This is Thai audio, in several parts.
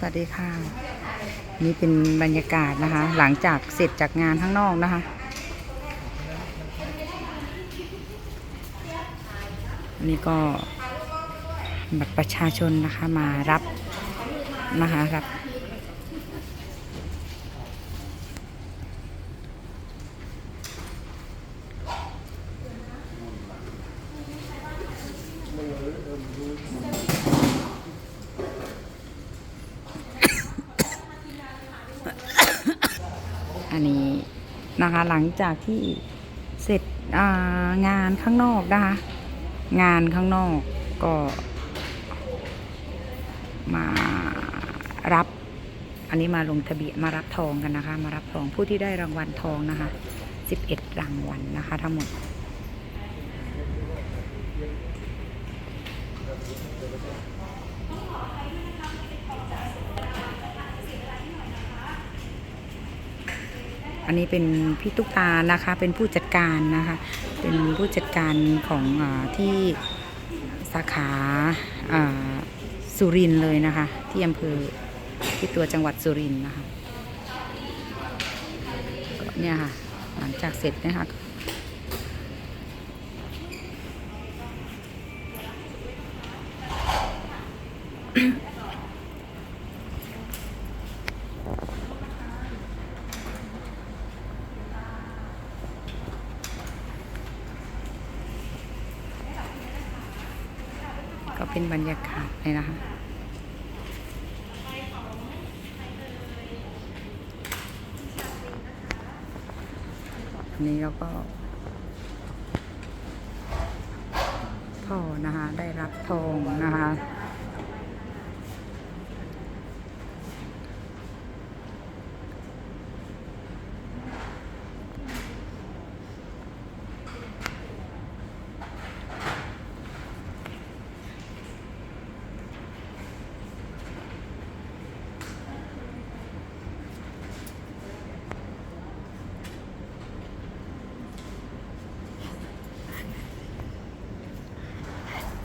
สวัสดีค่ะ นี่เป็นบรรยากาศนะคะ หลังจากเสร็จจากงานข้างนอกนะคะ นี่ก็บัตรประชาชนนะคะมารับนะคะรับ อันนี้นะคะหลังจากที่เสร็จงานข้างนอกนะคะ งานข้างนอกก็มารับ อันนี้มาลงทะเบียนมารับทองกันนะคะ มารับทองผู้ที่ได้รางวัลทองนะคะ11รางวัลนะคะ ทั้งหมด อันนี้เป็นพี่ตุ๊กตานะคะเป็นผู้จัดการนะคะ เป็นผู้จัดการของอที่สาขาสุรินเลยนะคะ ที่อำเภอที่ตัวจังหวัดสุรินนะคะเนี่ยค่ะหลังจากเสร็จนะคะ ก็เป็น บรรยากาศเลยนะคะันนี้เราก็พ่อนะคะได้รับทองนะคะ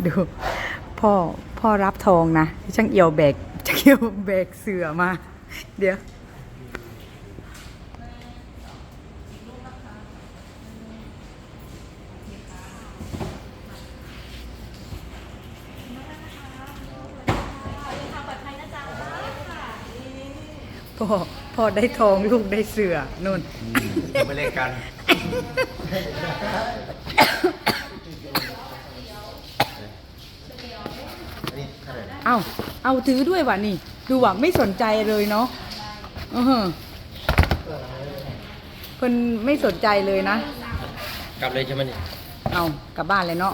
ดู พ่อพ่อรับทองนะช่างเอียวแบกช่างเอียวแบกเสือมา เดี๋ยวพ่อพ่อได้ทองลูกได้เสือนุ่นไม่เล่นกันอัน เท่าไหร่เอาเอาถือด้วยว่ะนี่ ดูว่าไม่สนใจเลยเนาะเออเพิ่นไม่สนใจเลยนะ กลับเลยใช่ไหมเนี่ยเอากลับบ้านเลยเนาะ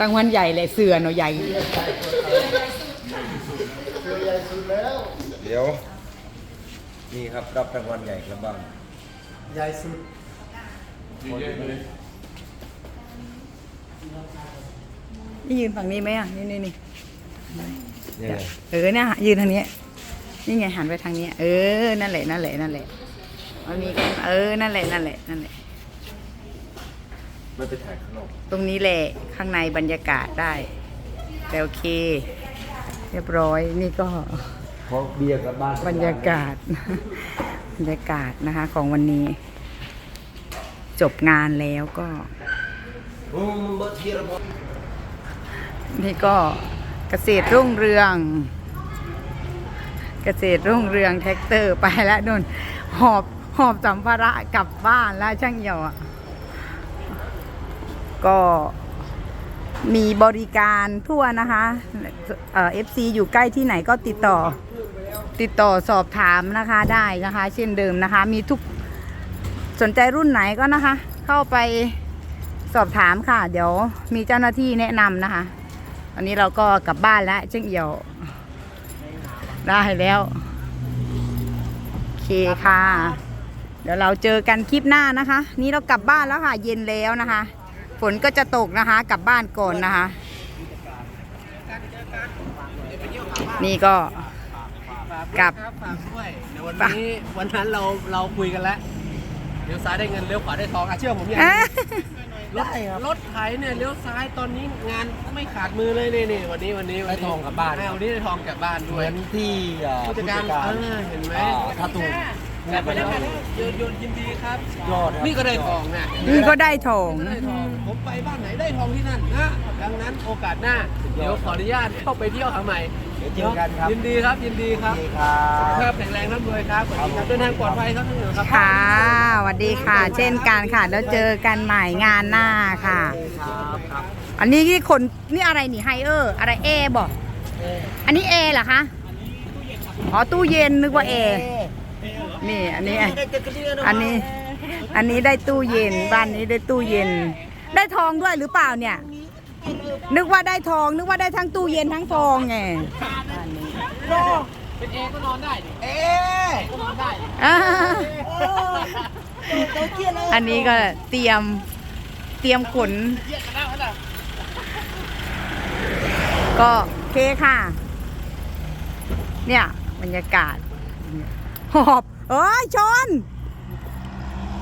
รางวัลใหญ่เลยเสือเนาะใหญ่ เดี๋ยว นี่ครับรับรางวัลใหญ่ครับบ้างใหญ่สุด นี่ยืนฝั่งนี้ไหมอะ นี่นี่นี่นี่ไงเออเนี่ยยืนทางนี้ นี่ไงหันไปทางนี้ เออ นั่นแหละ นั่นแหละ นั่นแหละ มันมีกันเออ นั่นแหละ นั่นแหละ นั่นแหละ ไม่ไปถ่ายข้างนอก ตรงนี้แหละ ข้างในบรรยากาศได้แต่โอเค เรียบร้อย นี่ก็เพราะเบียร์กับบ้านบรรยากาศ บรรยากาศนะคะของวันนี้ จบงานแล้วก็ นี่ก็เกษตรรุ่งเรือง เกษตรรุ่งเรืองแท็กเตอร์ไปแล้วนุ่นหอบหอบสัมภาระกลับบ้านแล้วช่างเหี่ยวอะก็มีบริการทั่วนะคะเอ่อฟซีอยู่ใกล้ที่ไหนก็ติดต่อ ติดต่อสอบถามนะคะได้นะคะ เช่นเดิมนะคะ มีทุกสนใจรุ่นไหนก็นะคะ เข้าไป สอบถามค่ะ เดี๋ยวมีเจ้าหน้าที่แนะนำนะคะวันนี้เราก็กลับบ้านแล้วเจ้งเอี่ยว ได้แล้ว โอเคค่ะ เดี๋ยวเราเจอกันคลิปหน้านะคะ นี่เรากลับบ้านแล้วค่ะ เย็นแล้วนะคะ ฝนก็จะตกนะคะ กลับบ้านก่อนนะคะ นี่ก็กลับฝากด้วยเดี๋ยววันนี้วันนั้นเราเราคุยกันแล้วเลี้ยวซ้ายได้เงินเลี้ยวขวาได้ทองอะเชื่อผมอย่างอะนี้รถรถไถเนี่ยเลี้ยวซ้ายตอนนี้งานไม่ขาดมือเลยนี่นี่วันนี้วันนี้ได้ทองกลับบ้าน อ่วันนี้ได้ทองกลับบ้านเหด้วมืยอนที่อ่าผู้จัดการเออเห็นไหมอ่าถ้าถูกกลับไปแล้วโยนโยนยินดีครับ ยอดครับนี่ก็ได้ทองเนี่ยนี่ก็ได้ทอง ได้ทองผมไปบ้านไหนได้ทองที่นั่นนะดังนั้นโอกาสหน้า เดี๋ยวขออนุญาตเข้าไปเที่ยวหาใหม่เดี๋ยวเจอกันครับยินดีครับยินดีครับดีครับสุขภาพแข็งแรงร่ำรวยครับสวัสดีครับเดินทางปลอดภัยครับท่านผู้ชมครับค่ะสวัสดีค่ะ เช่นกันค่ะแล้วเจอกันใหม่งานหน้าค่ะ ครับครับอันนี้ที่คนนี่อะไรนี่ไฮเออร์อะไรเอบอกอันนี้เอเหรอคะอ๋อตู้เย็นนึกว่าเอนี่อันนี้ อันนี้ อันนี้ได้ตู้เย็นบ้านนี้ได้ตู้เย็น ได้ทองด้วยหรือเปล่าเนี่ย นึกว่าได้ทอง นึกว่าได้ทั้งตู้เย็นทั้งทองไงเป็นเอก็นอนได้ดิเอ๊ะก็นอนได้ดิอ่าอันนี้ก็เตรียมเตรียมขนเยี่ยกันแล้วนะก็โอเคค่ะ เนี่ยบรรยากาศ หอบเอ้ยชน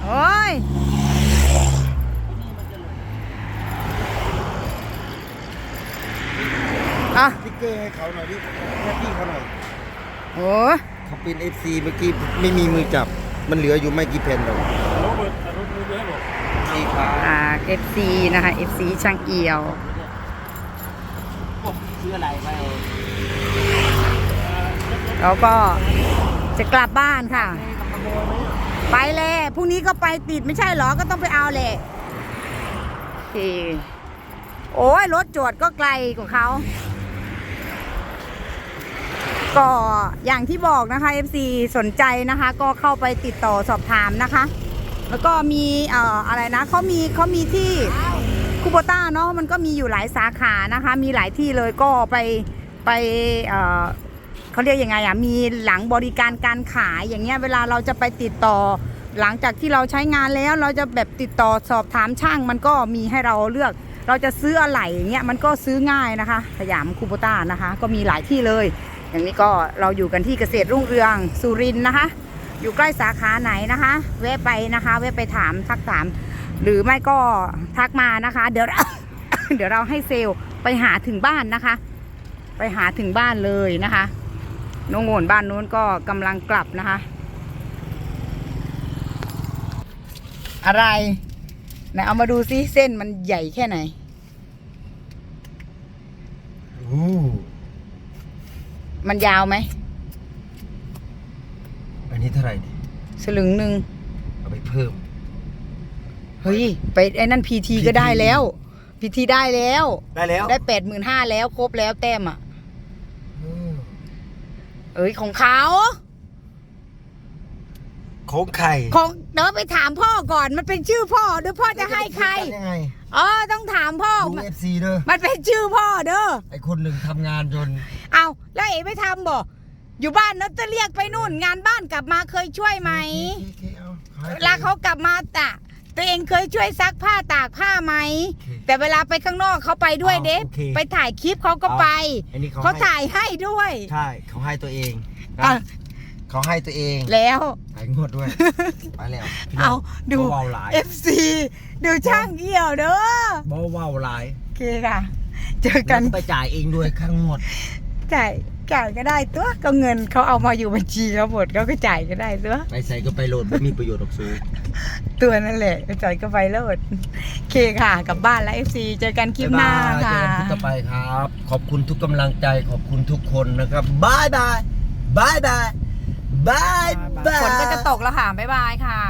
โอ้ย อะสติ๊กเกอร์ให้เขาหน่อยดิแค่พี่เขาหน่อยโอ้เขาเป็น FC เมื่อกี้ไม่มีมือจับ มันเหลืออยู่ไม่กี่แผ่นหรอกนี่ครับอ่า FC นะคะ FC ช่างเอียวชื่ออะไรไปแล้วก็จะกลับบ้านค่ะ ไปเลยพรุ่งนี้ก็ไปติดไม่ใช่เหรอ ก็ต้องไปเอาแหละโอเคโอ้ยรถจวดก็ไกลกว่าเขา ก็อย่างที่บอกนะคะ FC สนใจนะคะ ก็เข้าไปติดต่อสอบถามนะคะ แล้วก็มีเอ่ออะไรนะเขามีเขามีที่คูโบต้าเนาะมันก็มีอยู่หลายสาขานะคะ มีหลายที่เลยก็ไปไปเอ่อเขาเรียกยังไงอะมีหลังบริการการขายอย่างเงี้ยเวลาเราจะไปติดต่อหลังจากที่เราใช้งานแล้วเราจะแบบติดต่อสอบถามช่าง มันก็มีให้เราเลือก เราจะซื้ออะไรอย่างเงี้ยมันก็ซื้อง่ายนะคะ สยามคูโบต้านะคะ ก็มีหลายที่เลย อย่างนี้ก็เราอยู่กันที่เกษตรรุ่งเรืองสุรินนะคะ อยู่ใกล้สาขาไหนนะคะ แวะไปนะคะแวะไปถามทักถาม หรือไม่ก็ทักมานะคะ เดี๋ยวเดี๋ยวเราให้เซลล์ไปหาถึงบ้านนะคะ ไปหาถึงบ้านเลยนะคะน้องโงนบ้านนู้นก็กำลังกลับนะคะ อะไรไหนเอามาดูซิเส้นมันใหญ่แค่ไหนโอ้ มันยาวไหม อันนี้เท่าไหร่เนี่ยสลึงหนึ่งเอาไปเพิ่ม เฮ้ย ไปไอ้นั่นพีทีก็ได้แล้วพีทีได้แล้ว ได้แล้วได้แปดหมื่นห้าแล้วครบแล้วแต้มอะอืมเอ้ยของเขาของไข่ของเดี๋ยวไปถามพ่อก่อนมันเป็นชื่อพ่อเดี๋ยวพ่อจะให้ใครยังไงอ๋อต้องถามพ่อดู FC เด้อมันเป็นชื่อพ่อเด้อไอคนหนึ่งทำงานจน เอาแล้วเอ๋ไม่ทำบ่อยู่บ้านนัดจะเรียกไปนู่น งานบ้านกลับมาเคยช่วยไหมโอเคเอาขยเวลาเขากลับมาตะตัวเองเคยช่วยซักผ้าตากผ้าไหม โอเค แต่เวลาไปข้างนอกเขาไปด้วยเด็อ๋อโอเคไปถ่ายคลิปเขาก็ไป อันนี้เขาเขาให้ถ่ายให้ด้วย ใช่เขาให้ตัวเองนะอะ เขาให้ตัวเองแล้ว ขายงวดด้วย ไปแล้วพี่น้เอางดูเบาๆหลาย FC ดูช่างเอี่ยวเด้อเบาเบาๆหลายโอเคค่ะ เจอกัน แล้วไปจ่ายเองด้วยข้างงวด จ่ายจ่ายก็ได้ตัวก็เงินเขาเอามาอยู่บัญชีเขาหมดเขาก็จ่ายก็ได้ตัวไปใส่ก็ไปโหลดไม่มีประโยชน์หรอกซูตัวนั่นแหละจ่ายก็ไปแล้วโอเคค่ะกลับบ้านแล้ว FC เจอกันคลิปหน้าบ๊ยบยค่ะเจอกันคลิปต่อไปครับ ขอบคุณทุกกำลังใจขอบคุณทุกคนนะครับบายบายบายบายบายบายฝนก็จะตกแล้วค่ะบ๊ายบายค่ะ